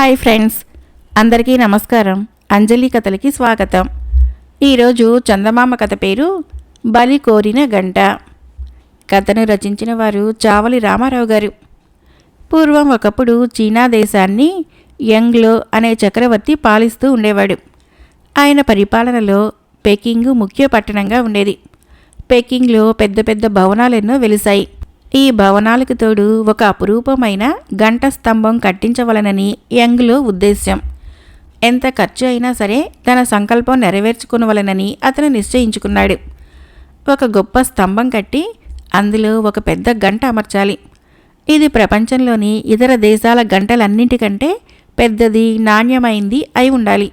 Hi friends. అందరికీ నమస్కారం. అంజలి కథలకి స్వాగతం. ఈరోజు చందమామ కథ పేరు బలి కోరిన గంట. కథను రచించిన వారు చావలి రామారావు గారు. పూర్వం ఒకప్పుడు చీనా దేశాన్ని యంగ్లో అనే చక్రవర్తి పాలిస్తూ ఉండేవాడు. ఆయన పరిపాలనలో పెకింగ్ ముఖ్య పట్టణంగా ఉండేది. పెకింగ్లో పెద్ద పెద్ద భవనాలెన్నో వెలిశాయి. ఈ భవనాలకు తోడు ఒక అపురూపమైన గంట స్తంభం కట్టించవలనని యంగ్లో ఉద్దేశ్యం. ఎంత ఖర్చు అయినా సరే తన సంకల్పం నెరవేర్చుకునవలనని అతను నిశ్చయించుకున్నాడు. ఒక గొప్ప స్తంభం కట్టి అందులో ఒక పెద్ద గంట అమర్చాలి. ఇది ప్రపంచంలోని ఇతర దేశాల గంటలన్నింటికంటే పెద్దది నాణ్యమైంది అయి ఉండాలి.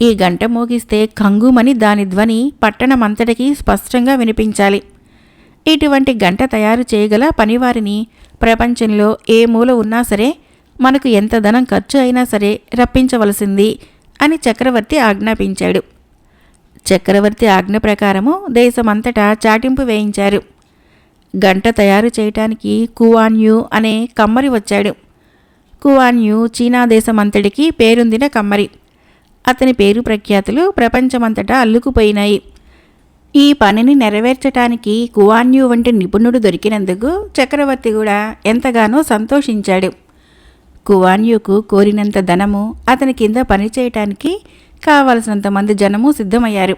ఈ గంట మోగిస్తే కంగుమని దాని ధ్వని పట్టణమంతటికీ స్పష్టంగా వినిపించాలి. ఇటువంటి గంట తయారు చేయగల పనివారిని ప్రపంచంలో ఏ మూల ఉన్నా సరే మనకు ఎంత ధనం ఖర్చు అయినా సరే రప్పించవలసింది అని చక్రవర్తి ఆజ్ఞాపించాడు. చక్రవర్తి ఆజ్ఞ ప్రకారము దేశమంతటా చాటింపు వేయించారు. గంట తయారు చేయటానికి కువాన్యు అనే కమ్మరి వచ్చాడు. కువాన్యు చీనా దేశమంతటికి పేరొందిన కమ్మరి. అతని పేరు ప్రఖ్యాతులు ప్రపంచమంతటా అల్లుకుపోయినాయి. ఈ పనిని నెరవేర్చటానికి కువాన్యు వంటి నిపుణుడు దొరికినందుకు చక్రవర్తి కూడా ఎంతగానో సంతోషించాడు. కువాన్యుకు కోరినంత ధనము అతని కింద పనిచేయటానికి కావలసినంత మంది జనము సిద్ధమయ్యారు.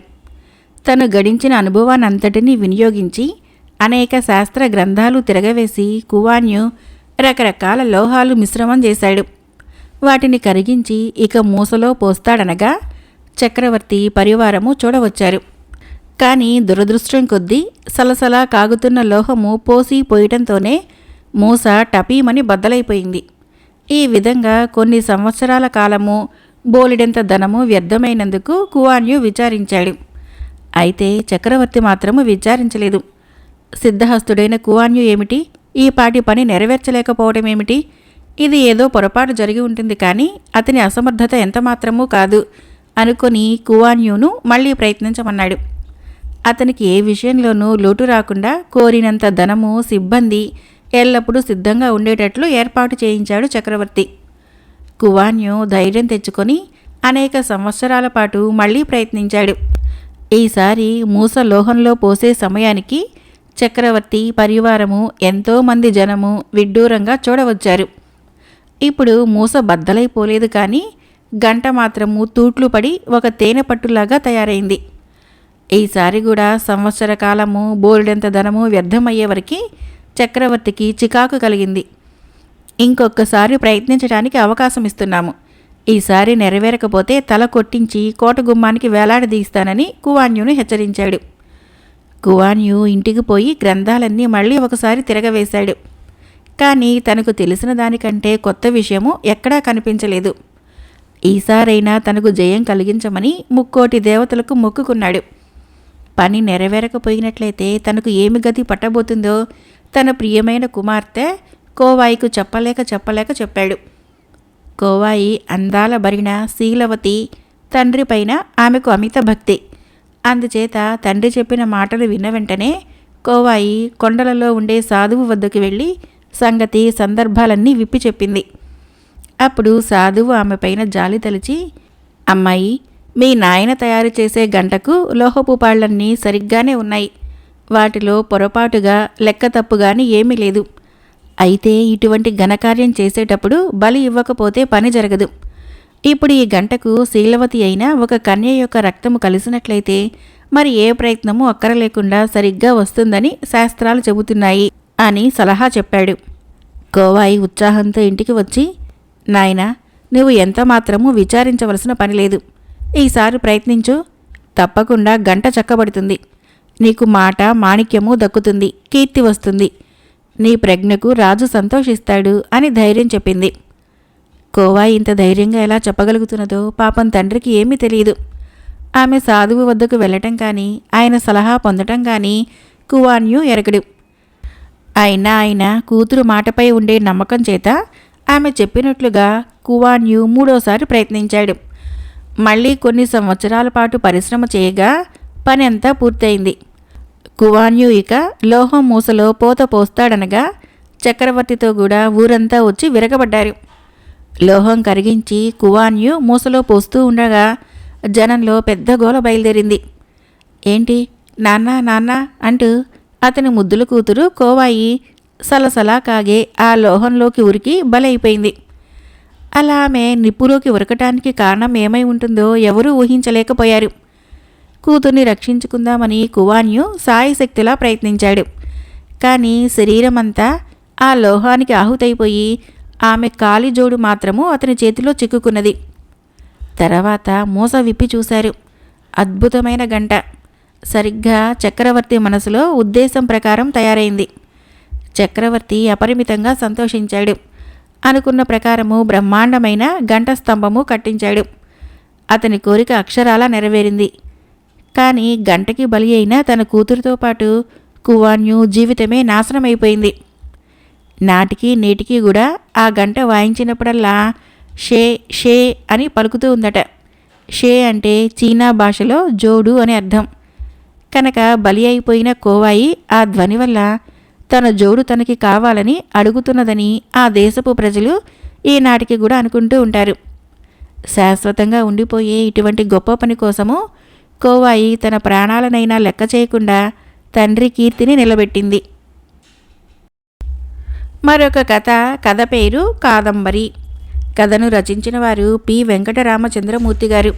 తను గడించిన అనుభవాన్నంతటినీ వినియోగించి అనేక శాస్త్ర గ్రంథాలు తిరగవేసి కువాన్యు రకరకాల లోహాలు మిశ్రమం చేశాడు. వాటిని కరిగించి ఇక మూసలో పోస్తాడనగా చక్రవర్తి పరివారము చూడవచ్చారు. కానీ దురదృష్టం కొద్దీ సలసలా కాగుతున్న లోహము పోసి పోయటంతోనే మూస టపీమని బద్దలైపోయింది. ఈ విధంగా కొన్ని సంవత్సరాల కాలము బోలెడంత ధనము వ్యర్థమైనందుకు కువాన్యు విచారించాడు. అయితే చక్రవర్తి మాత్రము విచారించలేదు. సిద్ధహస్తుడైన కువాన్యు ఏమిటి? ఈ పాటి పని నెరవేర్చలేకపోవడం ఏమిటి ఇది ఏదో పొరపాటు జరిగి ఉంటుంది కానీ అతని అసమర్థత ఎంతమాత్రమూ కాదు అనుకొని కువాన్యూను మళ్ళీ ప్రయత్నించమన్నాడు. అతనికి ఏ విషయంలోనూ లోటు రాకుండా కోరినంత ధనము సిబ్బంది ఎల్లప్పుడూ సిద్ధంగా ఉండేటట్లు ఏర్పాటు చేయించాడు చక్రవర్తి. కువాన్యు ధైర్యం తెచ్చుకొని అనేక సంవత్సరాల పాటు మళ్ళీ ప్రయత్నించాడు. ఈసారి మూస లోహంలో పోసే సమయానికి చక్రవర్తి పరివారము ఎంతోమంది జనము విడ్డూరంగా చూడవచ్చారు. ఇప్పుడు మూస బద్దలైపోలేదు కానీ గంట మాత్రము తూట్లు పడి ఒక తేనె పట్టులాగా తయారైంది. ఈసారి కూడా సంవత్సర కాలము బోర్డెంత ధనము వ్యర్థమయ్యేవరకు చక్రవర్తికి చికాకు కలిగింది. ఇంకొకసారి ప్రయత్నించడానికి అవకాశం ఇస్తున్నాము. ఈసారి నెరవేరకపోతే తల కొట్టించి కోట గుమ్మానికి వేలాడదీస్తానని కువాన్యును హెచ్చరించాడు. కువాన్యు ఇంటికి పోయి గ్రంథాలన్నీ మళ్ళీ ఒకసారి తిరగవేశాడు. కానీ తనకు తెలిసిన దానికంటే కొత్త విషయము ఎక్కడా కనిపించలేదు. ఈసారైనా తనకు జయం కలిగించమని ముక్కోటి దేవతలకు మొక్కుకున్నాడు. పని నెరవేరకపోయినట్లయితే తనకు ఏమి గతి పట్టబోతుందో తన ప్రియమైన కుమార్తె కోవాయికు చెప్పలేక చెప్పలేక చెప్పాడు. కోవాయి అందాల భరిణ శీలవతి తండ్రి పైన ఆమెకు అమిత భక్తి. అందుచేత తండ్రి చెప్పిన మాటలు విన్న వెంటనే కోవాయి కొండలలో ఉండే సాధువు వద్దకు వెళ్ళి సంగతి సందర్భాలన్నీ విప్పి చెప్పింది. అప్పుడు సాధువు ఆమెపైన జాలి తలిచి అమ్మాయి మీ నాయన తయారు చేసే గంటకు లోహపు పాళ్ళన్నీ సరిగ్గానే ఉన్నాయి. వాటిలో పొరపాటుగా లెక్క తప్పుగాని ఏమీ లేదు. అయితే ఇటువంటి ఘనకార్యం చేసేటప్పుడు బలి ఇవ్వకపోతే పని జరగదు. ఇప్పుడు ఈ గంటకు శీలవతి అయిన ఒక కన్య యొక్క రక్తము కలిసినట్లయితే మరి ఏ ప్రయత్నము అక్కరలేకుండా సరిగ్గా వస్తుందని శాస్త్రాలు చెబుతున్నాయి అని సలహా చెప్పాడు. కోవాయి ఉత్సాహంతో ఇంటికి వచ్చి నాయనా నువ్వు ఎంత మాత్రమూ విచారించవలసిన పని లేదు. ఈసారి ప్రయత్నించు. తప్పకుండా గంట చక్కబడుతుంది. నీకు మాట మాణిక్యము దక్కుతుంది. కీర్తి వస్తుంది. నీ ప్రజ్ఞకు రాజు సంతోషిస్తాడు అని ధైర్యం చెప్పింది. కోవా ఇంత ధైర్యంగా ఎలా చెప్పగలుగుతున్నదో పాపం తండ్రికి ఏమీ తెలియదు. ఆమె సాధువు వద్దకు వెళ్ళటం కానీ ఆయన సలహా పొందటం కానీ కువాన్యు ఎరగడు. అయినా ఆయన కూతురు మాటపై ఉండే నమ్మకం చేత ఆమె చెప్పినట్లుగా కువాన్యు మూడోసారి ప్రయత్నించాడు. మళ్ళీ కొన్ని సంవత్సరాల పాటు పరిశ్రమ చేయగా పని అంతా పూర్తయింది. కువాన్యు ఇక లోహం మూసలో పోత పోస్తాడనగా చక్రవర్తితో కూడా ఊరంతా వచ్చి విరగబడ్డారు. లోహం కరిగించి కువాన్యు మూసలో పోస్తూ ఉండగా జనంలో పెద్ద గోల బయలుదేరింది. ఏంటి? నాన్న నాన్న అంటూ అతని ముద్దుల కూతురు కోవాయి సలసలా కాగే ఆ లోహంలోకి ఉరికి బలైపోయింది. అలా ఆమె నిప్పులోకి ఉరకటానికి కారణం ఏమై ఉంటుందో ఎవరూ ఊహించలేకపోయారు. కూతుర్ని రక్షించుకుందామని కువాన్యు సాయశక్తిలా ప్రయత్నించాడు. కానీ శరీరమంతా ఆ లోహానికి ఆహుతైపోయి ఆమె కాలి జోడు మాత్రము అతని చేతిలో చిక్కుకున్నది. తర్వాత మూస విప్పి చూశారు. అద్భుతమైన గంట. సరిగ్గా చక్రవర్తి మనసులో ఉద్దేశం ప్రకారం తయారైంది. చక్రవర్తి అపరిమితంగా సంతోషించాడు. అనుకున్న ప్రకారము బ్రహ్మాండమైన గంట స్తంభము కట్టించాడు. అతని కోరిక అక్షరాలా నెరవేరింది. కానీ గంటకి బలి అయిన తన కూతురుతో పాటు కువాన్యు జీవితమే నాశనమైపోయింది. నాటికి నేటికి కూడా ఆ గంట వాయించినప్పుడల్లా షే షే అని పలుకుతూ ఉందట. షే అంటే చీనా భాషలో జోడు అని అర్థం. కనుక బలి అయిపోయిన కోవాయి ఆ ధ్వని వల్ల తన జోడు తనకి కావాలని అడుగుతున్నదని ఆ దేశపు ప్రజలు ఈనాటికి కూడా అనుకుంటూ ఉంటారు. శాశ్వతంగా ఉండిపోయే ఇటువంటి గొప్ప పని కోసము కోవాయి తన ప్రాణాలనైనా లెక్క చేయకుండా తండ్రి కీర్తిని నిలబెట్టింది. మరొక కథ కథ పేరు కాదంబరి. కథను రచించిన వారు పి. వెంకటరామచంద్రమూర్తి గారు.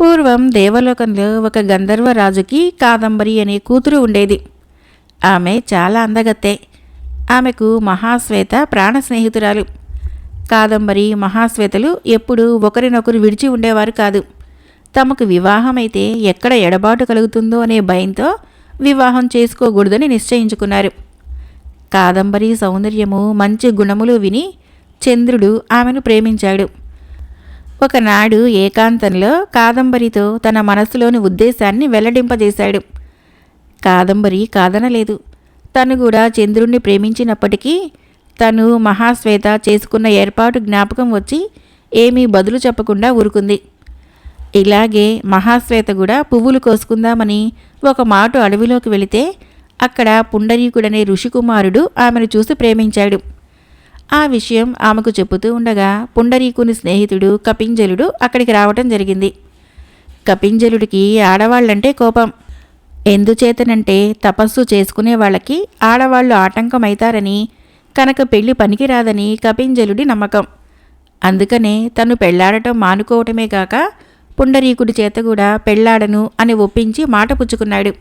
పూర్వం దేవలోకంలో ఒక గంధర్వ రాజుకి కాదంబరి అనే కూతురు ఉండేది. ఆమె చాలా అందగత్తే. ఆమెకు మహాశ్వేత ప్రాణ స్నేహితురాలు కాదంబరి మహాశ్వేతలు ఎప్పుడూ ఒకరినొకరు విడిచి ఉండేవారు కాదు. తమకు వివాహమైతే ఎక్కడ ఎడబాటు కలుగుతుందో అనే భయంతో వివాహం చేసుకోకూడదని నిశ్చయించుకున్నారు. కాదంబరి సౌందర్యము మంచి గుణములు విని చంద్రుడు ఆమెను ప్రేమించాడు. ఒకనాడు ఏకాంతంలో కాదంబరితో తన మనసులోని ఉద్దేశాన్ని వెల్లడింపజేశాడు. కాదంబరి కాదనలేదు. తను కూడా చంద్రుణ్ణి ప్రేమించినప్పటికీ తను మహాశ్వేత చేసుకున్న ఏర్పాటు జ్ఞాపకం వచ్చి ఏమీ బదులు చెప్పకుండా ఊరుకుంది. ఇలాగే మహాశ్వేత కూడా పువ్వులు కోసుకుందామని ఒక మాట అడవిలోకి వెళితే అక్కడ పుండరీకుడనే ఋషికుమారుడు ఆమెను చూసి ప్రేమించాడు. ఆ విషయం ఆమెకు చెబుతూ ఉండగా పుండరీకుని స్నేహితుడు కపింజలుడు అక్కడికి రావటం జరిగింది. కపింజలుడికి ఆడవాళ్ళంటే కోపం. ఎందుచేతనంటే తపస్సు చేసుకునే వాళ్ళకి ఆడవాళ్ళు ఆటంకమైతారని కనుక పెళ్ళి పనికిరాదని కపింజలుడి నమ్మకం. అందుకనే తను పెళ్ళాడటం మానుకోవటమే కాక పుండరీకుడి చేత కూడా పెళ్ళాడను అని ఒప్పించి మాట పుచ్చుకున్నాడు.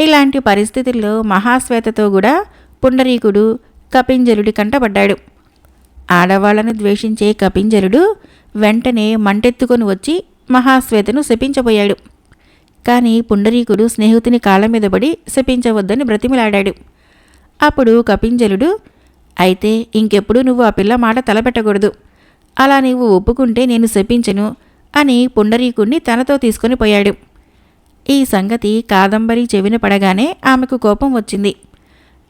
ఇలాంటి పరిస్థితుల్లో మహాశ్వేతతో కూడా పుండరీకుడు కపింజలుడి కంటపడ్డాడు. ఆడవాళ్ళను ద్వేషించే కపింజలుడు వెంటనే మంటెత్తుకొని వచ్చి మహాశ్వేతను శపించబోయాడు. కానీ పుండరీకుడు స్నేహితుని కాళ్ళ మీద పడి శపించవద్దని బ్రతిమిలాడాడు. అప్పుడు కపింజలుడు అయితే ఇంకెప్పుడు నువ్వు ఆ పిల్ల మాట తలపెట్టకూడదు. అలా నీవు ఒప్పుకుంటే నేను శపించను అని పుండరీకుణ్ణి తనతో తీసుకొని పోయాడు. ఈ సంగతి కాదంబరి చెవిన పడగానే ఆమెకు కోపం వచ్చింది.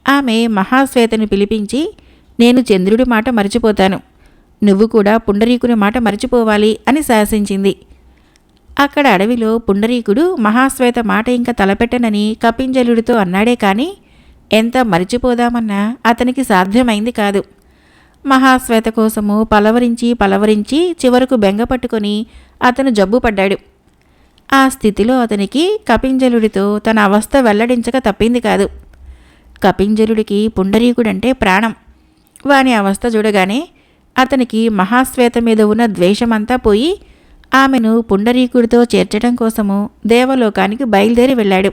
ఆమె మహాశ్వేతను పిలిపించి నేను చంద్రుడి మాట మర్చిపోతాను. నువ్వు కూడా పుండరీకుని మాట మర్చిపోవాలి అని శాసించింది. అక్కడ అడవిలో పుండరీకుడు మహాశ్వేత మాట ఇంకా తలపెట్టనని కపింజలుడితో అన్నాడే కాని ఎంత మరిచిపోదామన్నా అతనికి సాధ్యమైంది కాదు. మహాశ్వేత కోసము పలవరించి పలవరించి చివరకు బెంగ పట్టుకొని అతను జబ్బు పడ్డాడు. ఆ స్థితిలో అతనికి కపింజలుడితో తన అవస్థ వెల్లడించక తప్పింది కాదు. కపింజలుడికి పుండరీకుడంటే ప్రాణం. వాని అవస్థ చూడగానే అతనికి మహాశ్వేత మీద ఉన్న ద్వేషమంతా పోయి ఆమెను పుండరీకుడితో చేర్చడం కోసము దేవలోకానికి బయలుదేరి వెళ్ళాడు.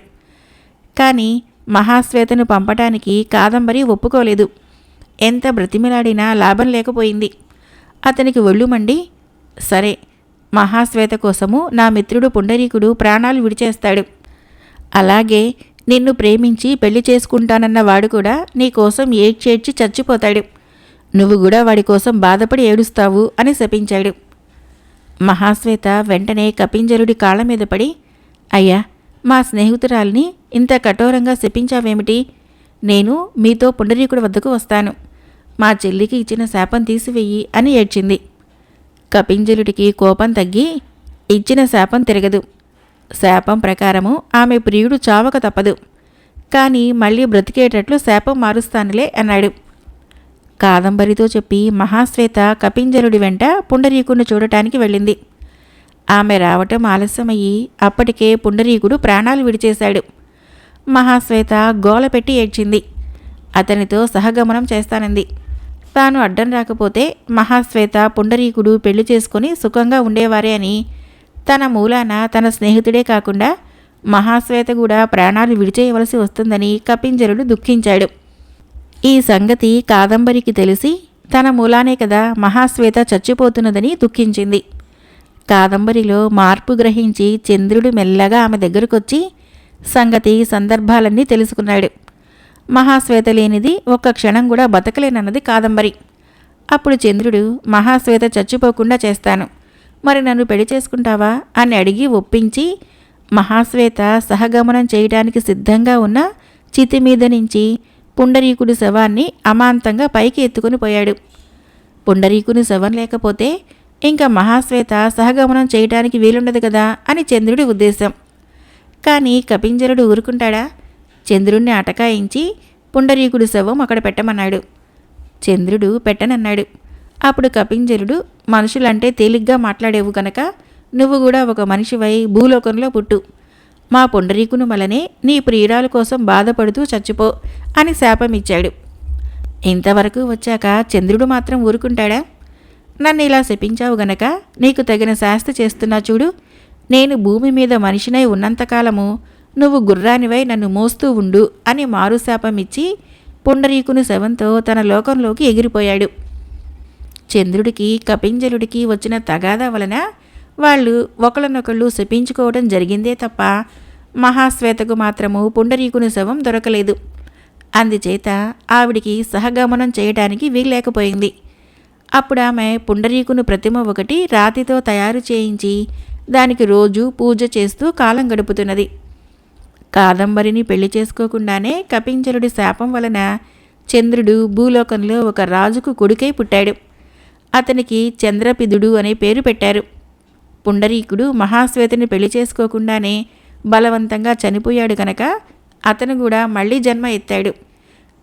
కానీ మహాశ్వేతను పంపటానికి కాదంబరి ఒప్పుకోలేదు. ఎంత బ్రతిమిలాడినా లాభం లేకపోయింది. అతనికి ఒళ్ళుమండి సరే మహాశ్వేత కోసము నా మిత్రుడు పుండరీకుడు ప్రాణాలు విడిచేస్తాడు. అలాగే నిన్ను ప్రేమించి పెళ్ళి చేసుకుంటానన్న వాడు కూడా నీకోసం ఏడ్చేడ్చి చచ్చిపోతాడు. నువ్వు కూడా వాడి కోసం బాధపడి ఏడుస్తావు అని శపించాడు. మహాశ్వేత వెంటనే కపింజరుడి కాళ్ళ మీద పడి అయ్యా మా స్నేహితురాల్ని ఇంత కఠోరంగా శపించావేమిటి? నేను మీతో పుండరీకుడి వద్దకు వస్తాను. మా చెల్లికి ఇచ్చిన శాపం తీసివెయ్యి అని ఏడ్చింది. కపింజలుడికి కోపం తగ్గి ఇచ్చిన శాపం తిరగదు. శాపం ప్రకారము ఆమె ప్రియుడు చావక తప్పదు. కానీ మళ్ళీ బ్రతికేటట్లు శాపం మారుస్తానులే అన్నాడు. కాదంబరితో చెప్పి మహాశ్వేత కపింజరుడి వెంట పుండరీకుడిని చూడటానికి వెళ్ళింది. ఆమె రావటం ఆలస్యమయ్యి అప్పటికే పుండరీకుడు ప్రాణాలు విడిచేశాడు. మహాశ్వేత గోల పెట్టి ఏడ్చింది. అతనితో సహగమనం చేస్తానంది. తాను అడ్డం రాకపోతే మహాశ్వేత పుండరీకుడు పెళ్ళి చేసుకుని సుఖంగా ఉండేవారే అని. తన మూలాన తన స్నేహితుడే కాకుండా మహాశ్వేత కూడా ప్రాణాలు విడిచేయవలసి వస్తుందని కపింజరుడు దుఃఖించాడు. ఈ సంగతి కాదంబరికి తెలిసి తన మూలానే కదా మహాశ్వేత చచ్చిపోతున్నదని దుఃఖించింది. కాదంబరిలో మార్పు గ్రహించి చంద్రుడు మెల్లగా ఆమె దగ్గరకొచ్చి సంగతి సందర్భాలన్నీ తెలుసుకున్నాడు. మహాశ్వేత లేనిది ఒక్క క్షణం కూడా బతకలేనన్నది కాదంబరి. అప్పుడు చంద్రుడు మహాశ్వేత చచ్చిపోకుండా చేస్తాను. మరి నన్ను పెళ్ళి చేసుకుంటావా? అని అడిగి ఒప్పించి మహాశ్వేత సహగమనం చేయడానికి సిద్ధంగా ఉన్న చితి మీద నుంచి పుండరీకుడి శవాన్ని అమాంతంగా పైకి ఎత్తుకుని పోయాడు. పుండరీకుని శవం లేకపోతే ఇంకా మహాశ్వేత సహగమనం చేయటానికి వీలుండదు కదా అని చంద్రుడి ఉద్దేశం. కానీ కపింజరుడు ఊరుకుంటాడా? చంద్రుణ్ణి అటకాయించి పుండరీకుడి శవం అక్కడ పెట్టమన్నాడు. చంద్రుడు పెట్టనన్నాడు. అప్పుడు కపింజరుడు మనుషులంటే తేలిగ్గా మాట్లాడేవు గనక నువ్వు కూడా ఒక మనిషివై భూలోకంలో పుట్టు. మా పుండరీకును మలనే నీ ప్రియురాల కోసం బాధపడుతూ చచ్చిపో అని శాపమిచ్చాడు. ఇంతవరకు వచ్చాక చంద్రుడు మాత్రం ఊరుకుంటాడా? నన్ను ఇలా శపించావు గనక నీకు తగిన శాస్తి చేస్తున్నా చూడు. నేను భూమి మీద మనిషినై ఉన్నంతకాలము నువ్వు గుర్రానివై నన్ను మోస్తూ ఉండు అని మారుశాపమిచ్చి పుండరీకుని శవంతో తన లోకంలోకి ఎగిరిపోయాడు. చంద్రుడికి కపింజలుడికి వచ్చిన తగాదా వలన వాళ్ళు ఒకళ్ళనొకళ్ళు శపించుకోవడం జరిగిందే తప్ప మహాశ్వేతకు మాత్రము పుండరీకుని శవం దొరకలేదు. అందుచేత ఆవిడికి సహగమనం చేయడానికి వీల్లేకపోయింది. అప్పుడు ఆమె పుండరీకుని ప్రతిమ ఒకటి రాతితో తయారు చేయించి దానికి రోజు పూజ చేస్తూ కాలం గడుపుతున్నది. కాదంబరిని పెళ్ళి చేసుకోకుండానే కపించరుడి శాపం వలన చంద్రుడు భూలోకంలో ఒక రాజుకు కొడుకై పుట్టాడు. అతనికి చంద్రపిదుడు అనే పేరు పెట్టారు. పుండరీకుడు మహాశ్వేతని పెళ్ళి చేసుకోకుండానే బలవంతంగా చనిపోయాడు కనుక అతను కూడా మళ్ళీ జన్మ ఎత్తాడు.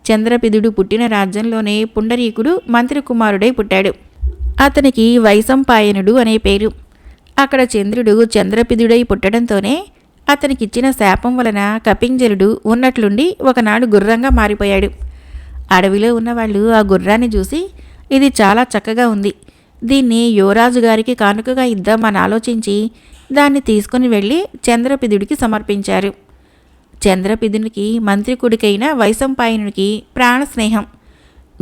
చంద్రపిదుడు పుట్టిన రాజ్యంలోనే పుండరీకుడు మంత్రి కుమారుడై పుట్టాడు. అతనికి వైసంపాయనుడు అనే పేరు. అక్కడ చంద్రుడు చంద్రపిదుడై పుట్టడంతోనే అతనికిచ్చిన శాపం వలన కపింజలుడు ఉన్నట్లుండి ఒకనాడు గుర్రంగా మారిపోయాడు. అడవిలో ఉన్నవాళ్ళు ఆ గుర్రాన్ని చూసి ఇది చాలా చక్కగా ఉంది. దీన్ని యువరాజు గారికి కానుకగా ఇద్దామని ఆలోచించి దాన్ని తీసుకుని వెళ్ళి చంద్రపిదుడికి సమర్పించారు. చంద్రపిదునికి మంత్రికుడికైన వైశంపాయనుడికి ప్రాణ స్నేహం.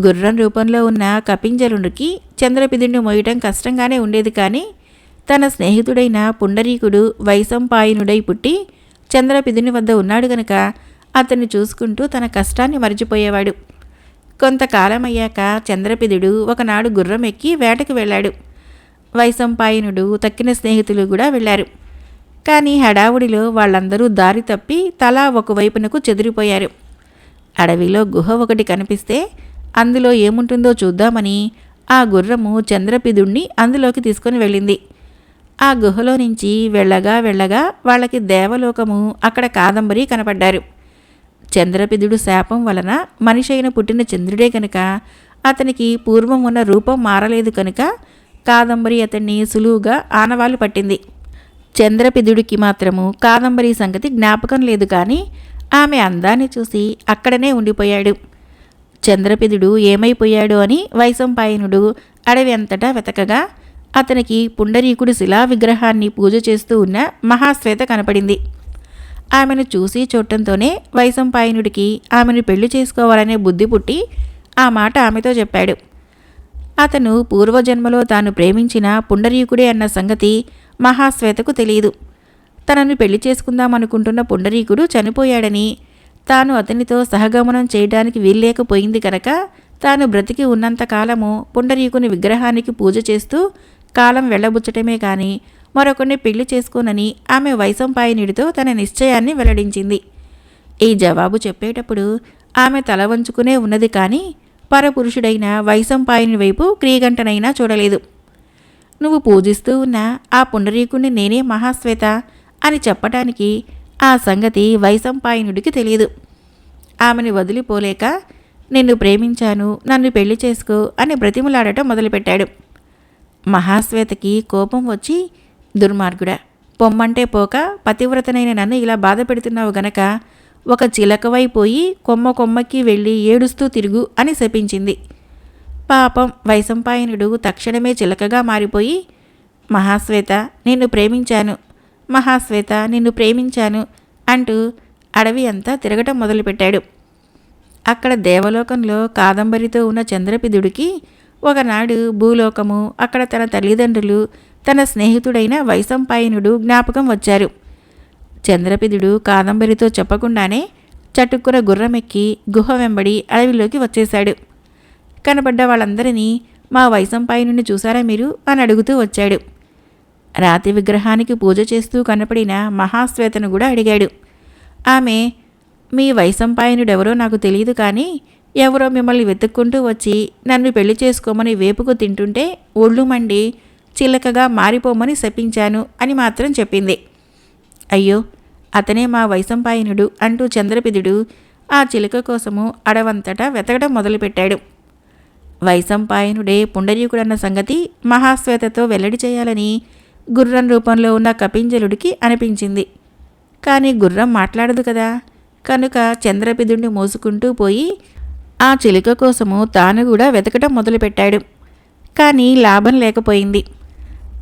గుర్రం రూపంలో ఉన్న కపింజలుడికి చంద్రపిదుడిని మోయటం కష్టంగానే ఉండేది కానీ తన స్నేహితుడైన పుండరీకుడు వైసంపాయనుడై పుట్టి చంద్రపిదుని వద్ద ఉన్నాడు గనక అతన్ని చూసుకుంటూ తన కష్టాన్ని మరిచిపోయేవాడు. కొంతకాలమయ్యాక చంద్రపిదుడు ఒకనాడు గుర్రం ఎక్కి వేటకు వెళ్ళాడు. వైసంపాయనుడు తక్కిన స్నేహితులు కూడా వెళ్ళారు. కానీ హడావుడిలో వాళ్ళందరూ దారి తప్పి తలా ఒకవైపునకు చెదిరిపోయారు. అడవిలో గుహ ఒకటి కనిపిస్తే అందులో ఏముంటుందో చూద్దామని ఆ గుర్రము చంద్రపిదుణ్ణి అందులోకి తీసుకొని వెళ్ళింది. ఆ గుహలో నుంచి వెళ్ళగా వెళ్ళగా వాళ్ళకి దేవలోకము అక్కడ కాదంబరి కనపడ్డారు. చంద్రపిదుడు శాపం వలన మనిషి అయిన పుట్టిన చంద్రుడే కనుక అతనికి పూర్వం ఉన్న రూపం మారలేదు కనుక కాదంబరి అతన్ని సులువుగా ఆనవాలు పట్టింది. చంద్రపిదుడికి మాత్రము కాదంబరి సంగతి జ్ఞాపకం లేదు కానీ ఆమె అందాన్ని చూసి అక్కడనే ఉండిపోయాడు. చంద్రపిదుడు ఏమైపోయాడు అని వైశంపాయనుడు అడవి అంతటా వెతకగా అతనికి పుండరీకుడి శిలా విగ్రహాన్ని పూజ చేస్తూ ఉన్న మహాశ్వేత కనపడింది. ఆమెను చూసి చూడటంతోనే వైశంపాయనుడికి ఆమెను పెళ్ళి చేసుకోవాలనే బుద్ధి పుట్టి ఆ మాట ఆమెతో చెప్పాడు. అతను పూర్వజన్మలో తాను ప్రేమించిన పుండరీకుడే అన్న సంగతి మహాశ్వేతకు తెలియదు తనను పెళ్ళి చేసుకుందామనుకుంటున్న పుండరీకుడు చనిపోయాడని తాను అతనితో సహగమనం చేయడానికి వీల్లేకపోయింది కనుక తాను బ్రతికి ఉన్నంతకాలము పుండరీకుని విగ్రహానికి పూజ చేస్తూ కాలం వెళ్ళబుచ్చటమే కానీ మరొకరిని పెళ్ళి చేసుకోనని ఆమె వైసంపాయనుడితో తన నిశ్చయాన్ని వెల్లడించింది. ఈ జవాబు చెప్పేటప్పుడు ఆమె తల వంచుకునే ఉన్నది కానీ పరపురుషుడైన వైసంపాయని వైపు క్రీగంటనైనా చూడలేదు. నువ్వు పూజిస్తూ ఉన్న ఆ పుండరీకుణ్ణి నేనే మహాశ్వేత అని చెప్పటానికి ఆ సంగతి వైసంపాయనుడికి తెలియదు. ఆమెని వదిలిపోలేక నిన్ను ప్రేమించాను నన్ను పెళ్ళి చేసుకో అని బ్రతిమలాడటం మొదలుపెట్టాడు. మహాశ్వేతకి కోపం వచ్చి దుర్మార్గుడా. పొమ్మంటే పోక పతివ్రతనైన నన్ను ఇలా బాధ పెడుతున్నావు గనక ఒక చిలకవైపోయి కొమ్మ కొమ్మకి వెళ్ళి ఏడుస్తూ తిరుగు అని శపించింది. పాపం వైసంపాయనుడు తక్షణమే చిలకగా మారిపోయి మహాశ్వేత నిన్ను ప్రేమించాను. మహాశ్వేత నిన్ను ప్రేమించాను అంటూ అడవి అంతా తిరగటం మొదలుపెట్టాడు. అక్కడ దేవలోకంలో కాదంబరితో ఉన్న చంద్రపిదుడికి ఒకనాడు భూలోకము అక్కడ తన తల్లిదండ్రులు తన స్నేహితుడైన వైసంపాయనుడు జ్ఞాపకం వచ్చారు. చంద్రపిదుడు కాదంబరితో చెప్పకుండానే చటుక్కున గుర్రమెక్కి గుహ వెంబడి అడవిలోకి వచ్చేశాడు. కనబడ్డ వాళ్ళందరినీ మా వైసంపాయనుని చూసారా మీరు? అని అడుగుతూ వచ్చాడు. రాతి విగ్రహానికి పూజ చేస్తూ కనపడిన మహాశ్వేతను కూడా అడిగాడు. ఆమె మీ వైసంపాయనుడెవరో నాకు తెలియదు కానీ ఎవరో మిమ్మల్ని వెతుక్కుంటూ వచ్చి నన్ను పెళ్ళి చేసుకోమని వేపుకు తింటుంటే ఒళ్ళు మండి చిలకగా మారిపోమని శపించాను అని మాత్రం చెప్పింది. అయ్యో అతనే మా వైశంపాయనుడు అంటూ చంద్రపిదుడు ఆ చిలుక కోసము అడవంతటా వెతకడం మొదలుపెట్టాడు. వైశంపాయనుడే పుండరీకుడన్న సంగతి మహాశ్వేతతో వెల్లడి చేయాలని గుర్రం రూపంలో ఉన్న కపింజలుడికి అనిపించింది. కానీ గుర్రం మాట్లాడదు కదా. కనుక చంద్రపిదుడిని మోసుకుంటూ పోయి ఆ చిలుక కోసము తాను కూడా వెతకటం మొదలుపెట్టాడు. కానీ లాభం లేకపోయింది.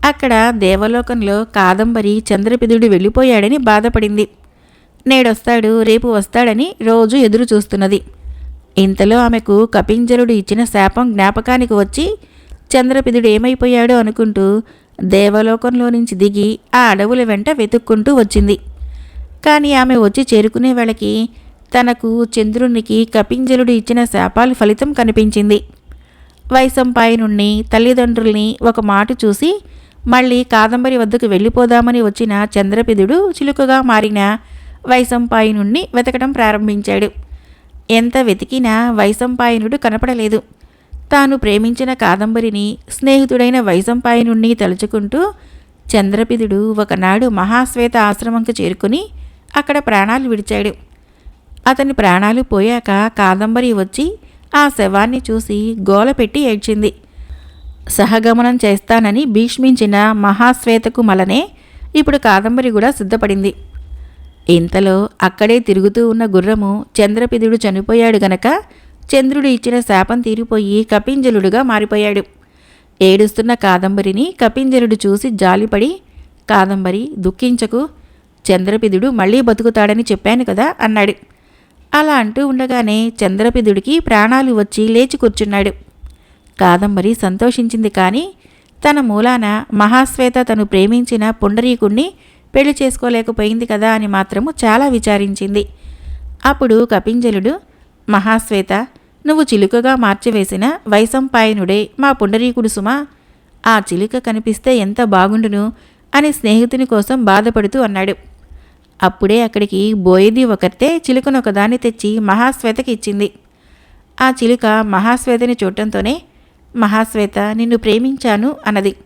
అక్కడ దేవలోకంలో కాదంబరి చంద్రపిదుడు వెళ్ళిపోయాడని బాధపడింది. నేడొస్తాడు రేపు వస్తాడని రోజు ఎదురు చూస్తున్నది. ఇంతలో ఆమెకు కపింజలుడు ఇచ్చిన శాపం జ్ఞాపకానికి వచ్చి చంద్రపిదుడు ఏమైపోయాడో అనుకుంటూ దేవలోకంలో నుంచి దిగి ఆ అడవుల వెంట వెతుక్కుంటూ వచ్చింది. కానీ ఆమె వచ్చి చేరుకునే వేళకి తనకు చంద్రునికి కపింజలుడు ఇచ్చిన శాపాలు ఫలితం కనిపించింది. వైశంపాయనుణ్ణి తల్లిదండ్రుల్ని ఒక మాట చూసి మళ్ళీ కాదంబరి వద్దకు వెళ్ళిపోదామని వచ్చిన చంద్రపిదుడు చిలుకగా మారిన వైసంపాయనుణ్ణి వెతకడం ప్రారంభించాడు. ఎంత వెతికినా వైసంపాయనుడు కనపడలేదు. తాను ప్రేమించిన కాదంబరిని స్నేహితుడైన వైసంపాయనుణ్ణి తలుచుకుంటూ చంద్రపిదుడు ఒకనాడు మహాశ్వేత ఆశ్రమంకు చేరుకుని అక్కడ ప్రాణాలు విడిచాడు. అతని ప్రాణాలు పోయాక కాదంబరి వచ్చి ఆ శవాన్ని చూసి గోల పెట్టి ఏడ్చింది. సహగమనం చేస్తానని భీష్మించిన మహాశ్వేతకు మలనే ఇప్పుడు కాదంబరి కూడా సిద్ధపడింది. ఇంతలో అక్కడే తిరుగుతూ ఉన్న గుర్రము చంద్రపిదుడు చనిపోయాడు గనక చంద్రుడు ఇచ్చిన శాపం తీరిపోయి కపింజలుడుగా మారిపోయాడు. ఏడుస్తున్న కాదంబరిని కపింజలుడు చూసి జాలిపడి కాదంబరి దుఃఖించకు. చంద్రపిదుడు మళ్ళీ బతుకుతాడని చెప్పాను కదా అన్నాడు. అలా అంటూ ఉండగానే చంద్రపిదుడికి ప్రాణాలు వచ్చి లేచి కూర్చున్నాడు. కాదంబరి సంతోషించింది కానీ తన మూలాన మహాశ్వేత తను ప్రేమించిన పుండరీకుణ్ణి పెళ్ళి చేసుకోలేకపోయింది కదా అని మాత్రము చాలా విచారించింది. అప్పుడు కపింజలుడు మహాశ్వేత నువ్వు చిలుకగా మార్చివేసిన వైసంపాయనుడే మా పుండరీకుడు సుమా. ఆ చిలుక కనిపిస్తే ఎంత బాగుండును అని స్నేహితుని కోసం బాధపడుతూ అన్నాడు. అప్పుడే అక్కడికి బోయేది ఒకరితే చిలుకనొకదాన్ని తెచ్చి మహాశ్వేతకి ఇచ్చింది. ఆ చిలుక మహాశ్వేతని చూడటంతోనే మహాశ్వేత నిన్ను ప్రేమించాను అన్నది.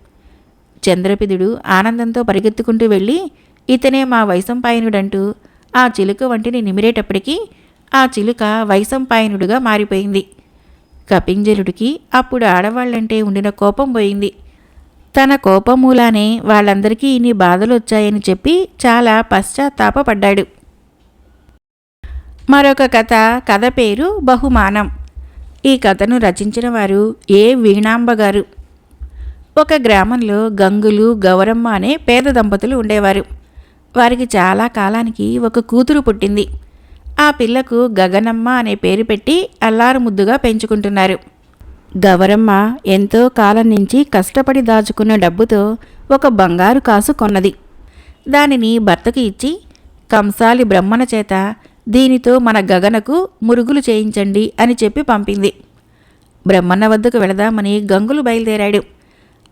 చంద్రపిదుడు ఆనందంతో పరిగెత్తుకుంటూ వెళ్ళి ఇతనే మా వైశంపాయనుడంటూ ఆ చిలుక వంటిని నిమిరేటప్పటికీ ఆ చిలుక వైశంపాయనుడుగా మారిపోయింది. కపింజలుడికి అప్పుడు ఆడవాళ్ళంటే ఉండిన కోపం పోయింది. తన కోపం మూలానే వాళ్ళందరికీ ఇన్ని బాధలు వచ్చాయని చెప్పి చాలా పశ్చాత్తాపపడ్డాడు. మరొక కథ కథ పేరు బహుమానం. ఈ కథను రచించిన వారు ఏ వీణాంబ గారు? ఒక గ్రామంలో గంగులు గౌరమ్మ అనే పేద దంపతులు ఉండేవారు. వారికి చాలా కాలానికి ఒక కూతురు పుట్టింది. ఆ పిల్లకు గగనమ్మ అనే పేరు పెట్టి అల్లారు ముద్దుగా పెంచుకుంటున్నారు. గవరమ్మ ఎంతో కాలం నుంచి కష్టపడి దాచుకున్న డబ్బుతో ఒక బంగారు కాసు కొన్నది. దానిని భర్తకు ఇచ్చి కంసాలి బ్రహ్మణ చేత దీనితో మన గగనకు మురుగులు చేయించండి అని చెప్పి పంపింది. బ్రహ్మన్న వద్దకు వెళదామని గంగులు బయలుదేరాడు.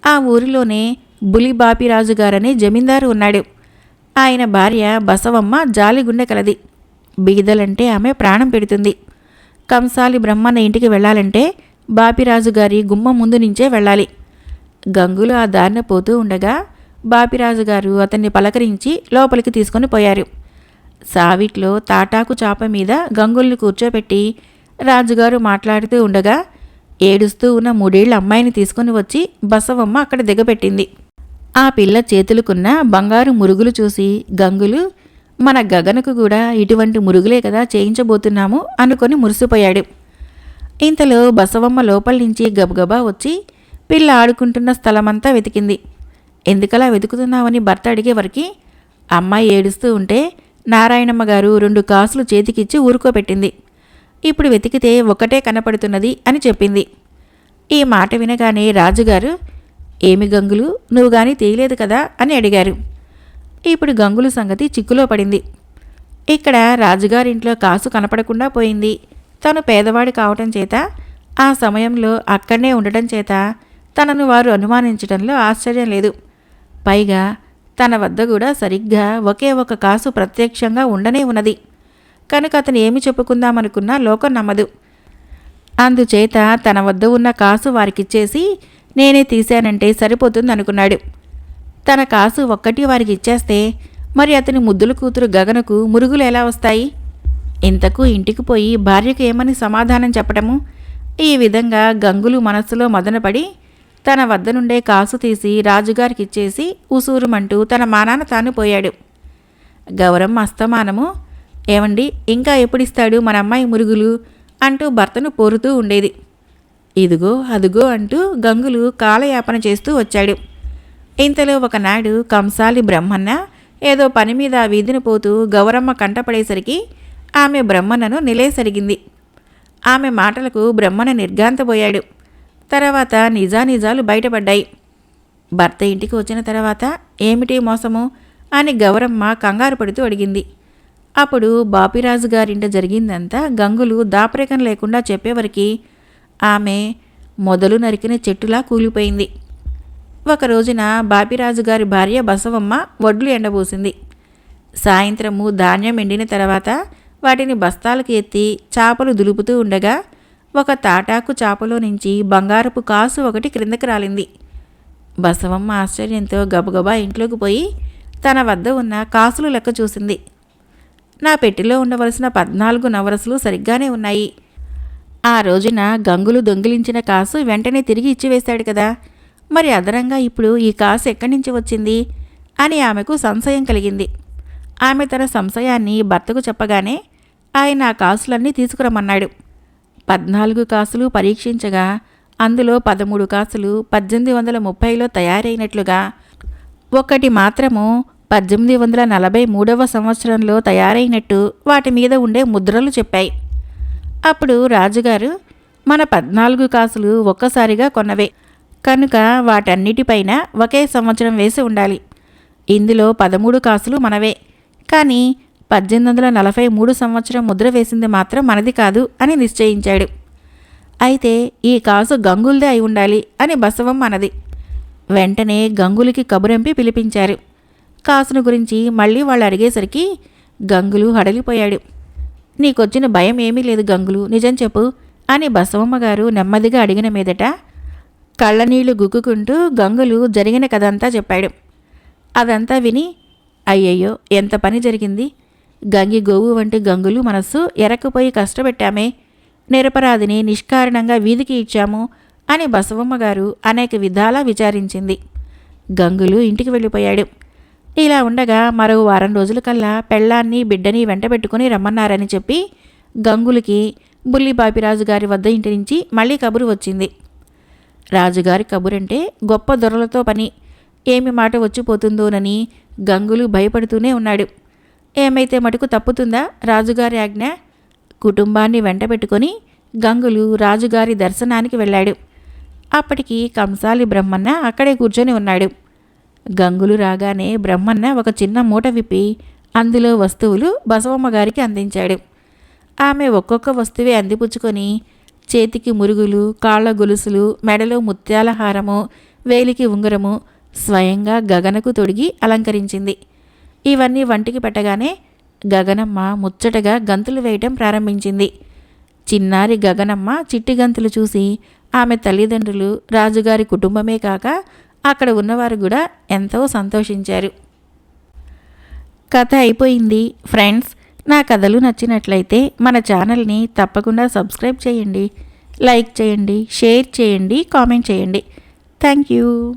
ఆ ఊరిలోనే బులిబాపిరాజు గారనే జమీందారు ఉన్నాడు. ఆయన భార్య బసవమ్మ జాలిగుండె కలది. బీదలంటే ఆమె ప్రాణం పెడుతుంది. కంసాలి బ్రహ్మన్న ఇంటికి వెళ్ళాలంటే బాపిరాజు గారి గుమ్మం ముందు నుంచే వెళ్ళాలి. గంగులు ఆ దారిన పోతూ ఉండగా బాపిరాజు గారు అతన్ని పలకరించి లోపలికి తీసుకొని పోయారు. సావిట్లో తాటాకు చాప మీద గంగుల్ని కూర్చోబెట్టి రాజుగారు మాట్లాడుతూ ఉండగా ఏడుస్తూ ఉన్న మూడేళ్ళ అమ్మాయిని తీసుకుని వచ్చి బసవమ్మ అక్కడ దిగబెట్టింది. ఆ పిల్ల చేతులకున్న బంగారు మురుగులు చూసి గంగులు మన గగనకు కూడా ఇటువంటి మురుగులే కదా చేయించబోతున్నాము అనుకొని మురిసిపోయాడు. ఇంతలో బసవమ్మ లోపల నుంచి గబగబా వచ్చి పిల్ల ఆడుకుంటున్న స్థలమంతా వెతికింది. ఎందుకలా వెతుకుతున్నావని భర్త అడిగేవరికి? అమ్మాయి ఏడుస్తూ ఉంటే నారాయణమ్మ గారు రెండు కాసులు చేతికిచ్చి ఊరుకోబెట్టింది. ఇప్పుడు వెతికితే ఒకటే కనపడుతున్నది అని చెప్పింది. ఈ మాట వినగానే రాజుగారు ఏమి గంగులు? నువ్వు గాని తీయలేదు కదా? అని అడిగారు. ఇప్పుడు గంగులు సంగతి చిక్కులో పడింది. ఇక్కడ రాజుగారింట్లో కాసు కనపడకుండా పోయింది. తను పేదవాడు కావటం చేత ఆ సమయంలో అక్కడనే ఉండటం చేత తనను వారు అనుమానించడంలో ఆశ్చర్యం లేదు. పైగా తన వద్ద కూడా సరిగ్గా ఒకే ఒక కాసు ప్రత్యక్షంగా ఉండనే ఉన్నది. కనుక అతను ఏమి చెప్పుకుందామనుకున్నా లోకం నమ్మదు. అందుచేత తన వద్ద ఉన్న కాసు వారికిచ్చేసి నేనే తీశానంటే సరిపోతుంది అనుకున్నాడు తన కాసు ఒక్కటి వారికి ఇచ్చేస్తే మరి అతని ముద్దుల కూతురు గగనకు మురుగులు ఎలా వస్తాయి? ఇంతకు ఇంటికి పోయి భార్యకు ఏమని సమాధానం చెప్పటము? ఈ విధంగా గంగులు మనస్సులో మదనపడి తన వద్ద నుండే కాసు తీసి రాజుగారికి ఇచ్చేసి ఉసూరుమంటూ తన మానాన తాను పోయాడు. గౌరమ్మ అస్తమానము ఏమండి ఇంకా ఎప్పుడిస్తాడు మన అమ్మాయి మురుగులు? అంటూ భర్తను పోరుతూ ఉండేది. ఇదిగో అదుగో అంటూ గంగులు కాలయాపన చేస్తూ వచ్చాడు. ఇంతలో ఒకనాడు కంసాలి బ్రహ్మన్న ఏదో పని మీద వీధిని పోతూ గౌరమ్మ కంటపడేసరికి ఆమె బ్రహ్మన్నను నిలేసరిగింది. ఆమె మాటలకు బ్రహ్మణ నిర్గాంతపోయాడు తర్వాత నిజానిజాలు బయటపడ్డాయి. భర్త ఇంటికి వచ్చిన తర్వాత ఏమిటి మోసము? అని గౌరమ్మ కంగారు పడుతూ అడిగింది. అప్పుడు బాపిరాజు గారింట జరిగిందంతా గంగులు దాపరికం లేకుండా చెప్పేవరికి ఆమె మొదలు నరికిన చెట్టులా కూలిపోయింది. ఒక రోజున బాపిరాజు గారి భార్య బసవమ్మ వడ్లు ఎండబోసింది. సాయంత్రము ధాన్యం ఎండిన తర్వాత వాటిని బస్తాలకు ఎత్తి చేపలు దులుపుతూ ఉండగా ఒక తాటాకు చాపలో నుంచి బంగారపు కాసు ఒకటి క్రిందకి రాలింది. బసవమ్మ ఆశ్చర్యంతో గబగబా ఇంట్లోకి పోయి తన వద్ద ఉన్న కాసులు లెక్క చూసింది. నా పెట్టెలో ఉండవలసిన పద్నాలుగు నవరసులు సరిగ్గానే ఉన్నాయి. ఆ రోజున గంగులు దొంగిలించిన కాసు వెంటనే తిరిగి ఇచ్చివేశాడు కదా. మరి అదనంగా ఇప్పుడు ఈ కాసు ఎక్కడి నుంచి వచ్చింది అని ఆమెకు సంశయం కలిగింది. ఆమె తన సంశయాన్ని భర్తకు చెప్పగానే ఆయన ఆ కాసులన్నీ తీసుకురమ్మన్నాడు. పద్నాలుగు కాసులు పరీక్షించగా అందులో పదమూడు కాసులు పద్దెనిమిది వందల ముప్పైలో తయారైనట్లుగా ఒకటి మాత్రము పద్దెనిమిది వందల నలభై మూడవ సంవత్సరంలో తయారైనట్టు వాటి మీద ఉండే ముద్రలు చెప్పాయి. అప్పుడు రాజుగారు మన పద్నాలుగు కాసులు ఒక్కసారిగా కొన్నవే. కనుక వాటన్నిటిపైన ఒకే సంవత్సరం వేసి ఉండాలి. ఇందులో పదమూడు కాసులు మనవే. కానీ పద్దెనిమిది వందల నలభై మూడు సంవత్సరం ముద్ర వేసింది మాత్రం మనది కాదు అని నిశ్చయించాడు. అయితే ఈ కాసు గంగుల్దే అయి ఉండాలి అని బసవమ్మ అన్నది వెంటనే గంగులకి కబురంపి పిలిపించారు. కాసును గురించి మళ్ళీ వాళ్ళు అడిగేసరికి గంగులు హడలిపోయాడు. నీకొచ్చిన భయం ఏమీ లేదు గంగులు నిజం చెప్పు అని బసవమ్మ గారు నెమ్మదిగా అడిగిన మీదట కళ్ళనీళ్ళు గుక్కుకుంటూ గంగులు జరిగిన కథంతా చెప్పాడు. అదంతా విని అయ్యయ్యో ఎంత పని జరిగింది? గంగి గోవు వంటి గంగులు మనస్సు ఎరకపోయి కష్టపెట్టామే. నిరపరాధిని నిష్కారణంగా వీధికి ఇచ్చాము అని బసవమ్మ గారు అనేక విధాలా విచారించింది. గంగులు ఇంటికి వెళ్ళిపోయాడు. ఇలా ఉండగా మరో వారం రోజుల కల్లా పెళ్ళాన్ని బిడ్డని వెంటబెట్టుకుని రమ్మన్నారని చెప్పి గంగులకి బుల్లిబాపిరాజు గారి వద్ద ఇంటి నుంచి మళ్ళీ కబురు వచ్చింది. రాజుగారి కబురంటే గొప్ప దొరలతో పని. ఏమి మాట వచ్చిపోతుందోనని గంగులు భయపడుతూనే ఉన్నాడు. ఏమైతే మటుకు తప్పుతుందా? రాజుగారి ఆజ్ఞ? కుటుంబాన్ని వెంటబెట్టుకొని గంగులు రాజుగారి దర్శనానికి వెళ్ళాడు. అప్పటికి కంసాలి బ్రహ్మన్న అక్కడే కూర్చొని ఉన్నాడు. గంగులు రాగానే బ్రహ్మన్న ఒక చిన్న మూట విప్పి అందులో వస్తువులు బసవమ్మ గారికి అందించాడు. ఆమె ఒక్కొక్క వస్తువే అందిపుచ్చుకొని చేతికి మురుగులు కాళ్ళ గొలుసులు మెడలో ముత్యాల హారము వేలికి ఉంగరము స్వయంగా గగనకు తొడిగి అలంకరించింది. ఇవన్నీ వంటికి పెట్టగానే గగనమ్మ ముచ్చటగా గంతులు వేయటం ప్రారంభించింది. చిన్నారి గగనమ్మ చిట్టి గంతులు చూసి ఆమె తల్లిదండ్రులు రాజుగారి కుటుంబమే కాక అక్కడ ఉన్నవారు కూడా ఎంతో సంతోషించారు. కథ అయిపోయింది. ఫ్రెండ్స్ నా కథలు నచ్చినట్లయితే మన ఛానల్ని తప్పకుండా సబ్స్క్రైబ్ చేయండి. లైక్ చేయండి షేర్ చేయండి కామెంట్ చేయండి. Thank you.